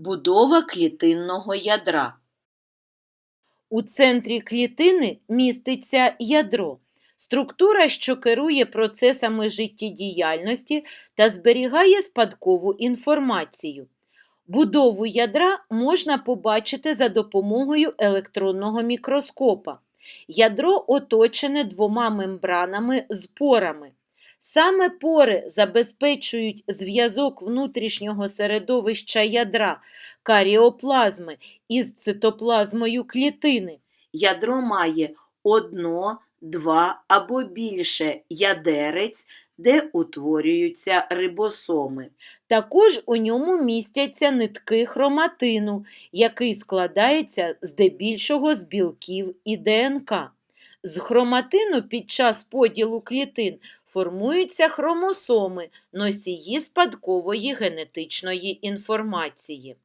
Будова клітинного ядра. У центрі клітини міститься ядро, структура, що керує процесами життєдіяльності та зберігає спадкову інформацію. Будову ядра можна побачити за допомогою електронного мікроскопа. Ядро оточене двома мембранами з порами. Саме пори забезпечують зв'язок внутрішнього середовища ядра, каріоплазми із цитоплазмою клітини. Ядро має одно, два або більше ядерець, де утворюються рибосоми. Також у ньому містяться нитки хроматину, який складається здебільшого з білків і ДНК. З хроматину під час поділу клітин формуються хромосоми, носії спадкової генетичної інформації.